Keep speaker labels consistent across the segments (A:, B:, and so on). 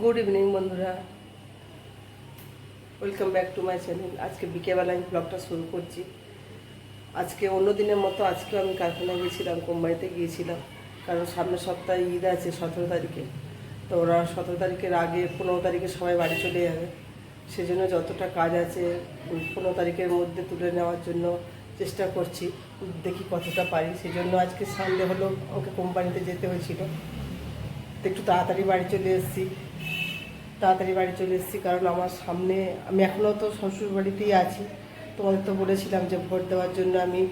A: Good evening বন্ধুরা। Welcome back to my channel আজকে বিকেলবেলা আমি ব্লগটা শুরু করছি। আজকে অন্য দিনের মতো আজকে আমি কারখানায় গিয়েছিলাম, কোম্পানিতে গিয়েছিলাম। কারণ সামনের সপ্তাহে ঈদ আছে, সতেরো তারিখে। তো ওরা সতেরো তারিখের আগে পনেরো তারিখে সবাই বাড়ি চলে যাবে। সেজন্য যতটা কাজ আছে, পনেরো তারিখের মধ্যে তুলে নেওয়ার জন্য চেষ্টা করছি। দেখি কতটা পারি, সেজন্য আজকে সানডে হলো আমাকে কোম্পানিতে যেতে হয়েছিল। তো একটু তাড়াতাড়ি বাড়ি চলে এসেছি। তাড়াতাড়ি বাড়ি চলে এসেছি কারণ আমার সামনে, আমি এখনও তো শ্বশুর বাড়িতেই আছি। তোমাদের তো বলেছিলাম যে ভোট দেওয়ার জন্য আমি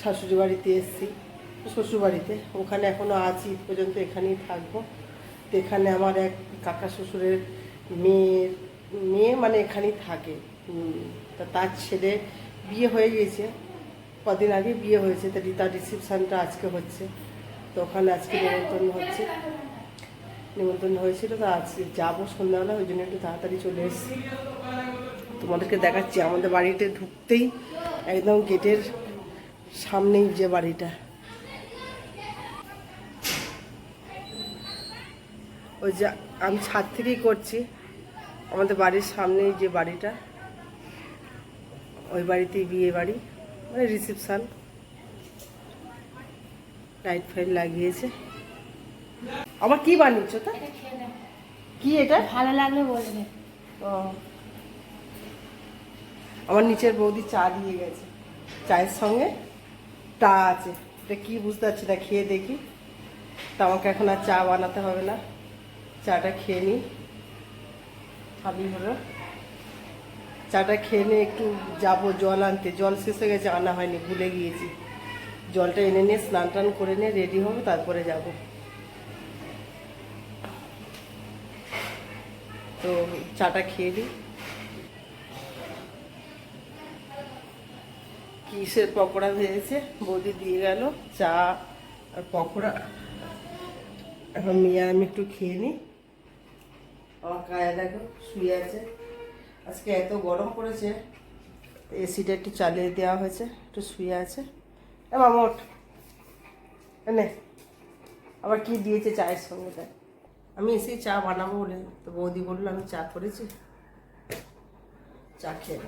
A: শাশুড়ি বাড়িতে এসেছি। শ্বশুর বাড়িতে ওখানে এখনও আছি পর্যন্ত এখানেই থাকব। তো এখানে আমার এক কাকা শ্বশুরের মেয়ের, মেয়ে মানে এখানেই থাকে। তা তার ছেলে বিয়ে হয়ে গিয়েছে। কদিন আগে বিয়ে হয়েছে, তা তার রিসেপশানটা আজকে হচ্ছে। তো ওখানে আজকে নিমন্ত্রণ হচ্ছে। নিমন্ত্রণ হয়েছিল, তো আজকে যাব সন্ধ্যাবেলা, ওই জন্য একটু তাড়াতাড়ি চলে এসেছি। তোমাদেরকে দেখাচ্ছি, আমাদের বাড়িতে ঢুকতেই একদম গেটের সামনেই যে বাড়িটা। ওই যে আমি ছাদ থেকেই করছি, আমাদের বাড়ির সামনেই যে বাড়িটা, ওই বাড়িতেই বিয়ে বাড়ি। মানে রিসেপশান লাইট ফাইট লাগিয়েছে। আবার কি বানিয়েছো তা। কি এটা?
B: ভালো লাগলে বলবে
A: ও। আমার নিচের বৌদি চা দিয়ে গেছে। চায়ের সঙ্গে তা আছে। এটা কি বুঝতে পারছি না খেয়ে দেখি। তা আমাকে এখন আর চা বানাতে হবে না। চাটা খেয়ে নিই ভালোই হলো চাটা খেয়ে নিয়ে একটু যাব, জল আনতে। জল শেষ হয়ে গেছে, আনা হয়নি, ভুলে গিয়েছি। জলটা এনে নিয়ে স্নান টান করে নিয়ে রেডি হব, তারপরে যাব। তো চাটা খেয়ে নিই। কিসের পকোড়া ভেজেছে বৌদি দিয়ে গেল, চা আর পকোড়া। এখন মেয়ে আমি একটু খেয়ে নিই। আমার কায়া দেখো, শুয়ে আছে। আজকে এত গরম পড়েছে এসিটা একটু চালিয়ে দেওয়া হয়েছে, একটু শুয়ে আছে। এ ওঠ। এনে আবার কি দিয়েছে চায়ের সঙ্গে দেখ আমি এসে চা বানাবো বলে, তো বৌদি বলল আমি চা করেছি। চা খেয়ে।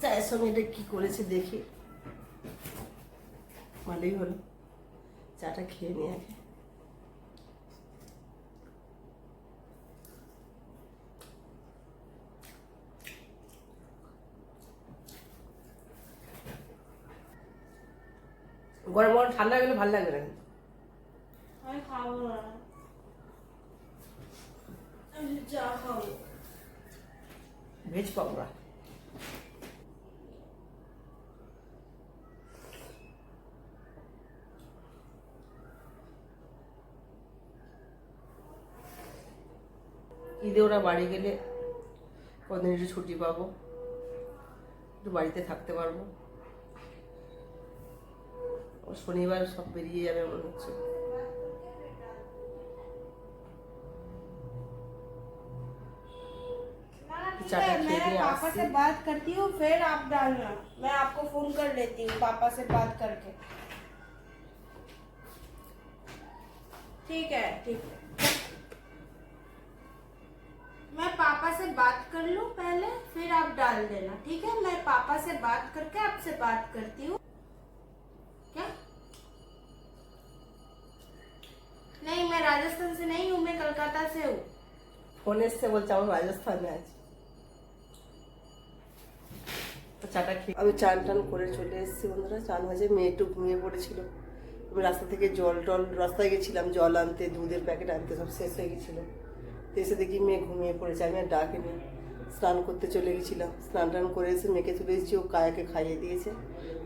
A: চায়ের সঙ্গে এটা কী করেছে দেখি। ভালোই হলো। চাটা খেয়ে নিয়ে আগে। গরম গরম ঠান্ডা গেলে ভালো লাগবে না কিন্তু।
B: আমি খাব না। আমি চা খাব।
A: ভেজ পকোড়া ঈদে ওরা বাড়ি গেলে কদিন একটু ছুটি পাবো। একটু বাড়িতে থাকতে পারব। ও শনিবার সব বেরিয়ে যাবে মনে হচ্ছে चाटा
B: मैं
A: खेलने
B: पापा
A: आती।
B: से बात करती हूँ फिर आप डालना मैं आपको फोन कर लेती हूँ पापा से बात करके ठीक है ठीक है मैं पापा से बात कर लूँ पहले फिर आप डाल देना ठीक है मैं पापा से बात करके आपसे बात करती हूँ नहीं मैं राजस्थान से नहीं हूँ मैं कलकत्ता से हूँ
A: ফোন এসছে বলছে আমার রাজস্থানে আছে তো চাটা খেয়ে আমি চান টান করে চলে এসেছি বন্ধুরা চান হয়েছে মেয়ে একটু ঘুমিয়ে পড়েছিল আমি রাস্তা থেকে জল টল রাস্তায় গেছিলাম জল আনতে দুধের প্যাকেট আনতে সব শেষ হয়ে গেছিলো তো এসে দেখি মেয়ে ঘুমিয়ে পড়েছে আমি আর ডাকিনি স্নান করতে চলে গেছিলাম স্নান টান করে এসে মেয়েকে তুলে এসেছি ও কায়াকে খাইয়ে দিয়েছে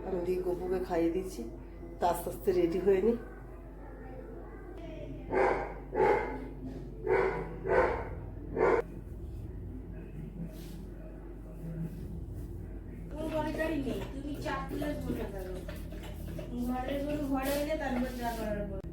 A: আমি দিয়ে গপুকে খাইয়ে দিয়েছি তা আস্তে আস্তে রেডি হয়ে নিই
B: কোন ঘরেটাই নেই তুমি বসে থাকো ঘরের গরু ঘরে এলে তারপর যা করার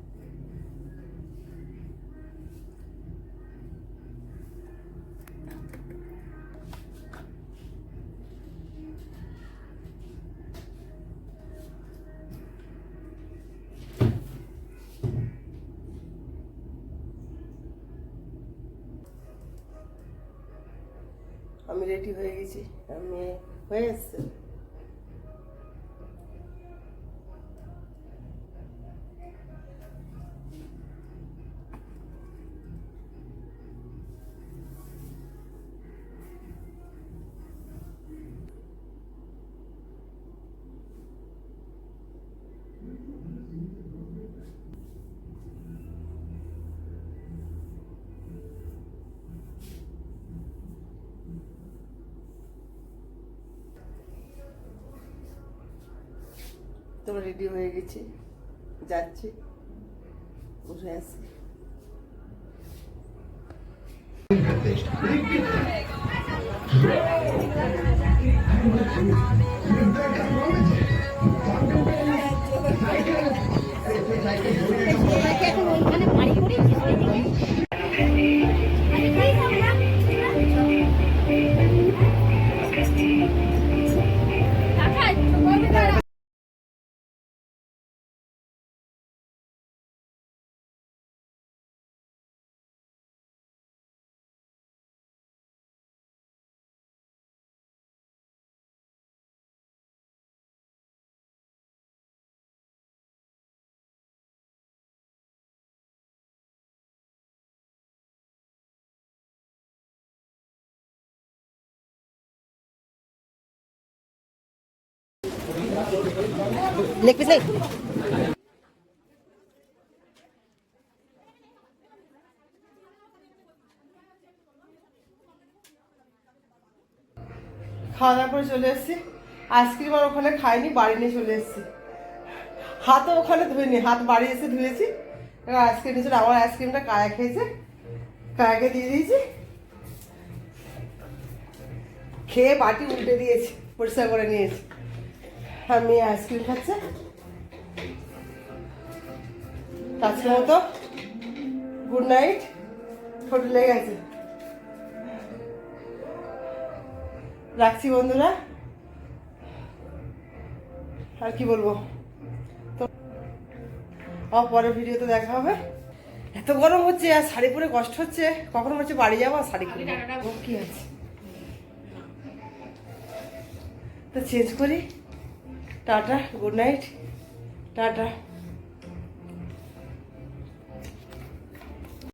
A: আমি রেডি হয়ে গেছি। আমি হয়ে এসছে। তো রেডি হয়ে গেছি। যাচ্ছি। বসে আছি
C: এখন
A: লেগ পিস নেই খাওয়া দাওয়া করে চলে এসেছি। আইসক্রিম আর ওখানে খাইনি, বাড়ি নিয়ে চলে এসেছি। হাতও ওখানে ধুইনি, হাত বাড়ি এসে ধুয়েছি। আইসক্রিম নিয়েছিল আমার আইসক্রিমটা কায়া খেয়েছে। কায়াকে দিয়ে দিয়েছি। খেয়ে বাটি উল্টে দিয়েছি, পরিষ্কার করে নিয়েছি। আর মেয়ে আইসক্রিম খাচ্ছে। আজকের মতো গুড নাইট ছোটো লেগে গেছে। রাখছি বন্ধুরা। আর কি বলব? তো পরের ভিডিওতে দেখা হবে। এত গরম হচ্ছে আর শাড়ি পরে কষ্ট হচ্ছে। কখন হচ্ছে বাড়ি যাব আর শাড়ি ও, কি আছে? তো চেঞ্জ করি। Tata good night tata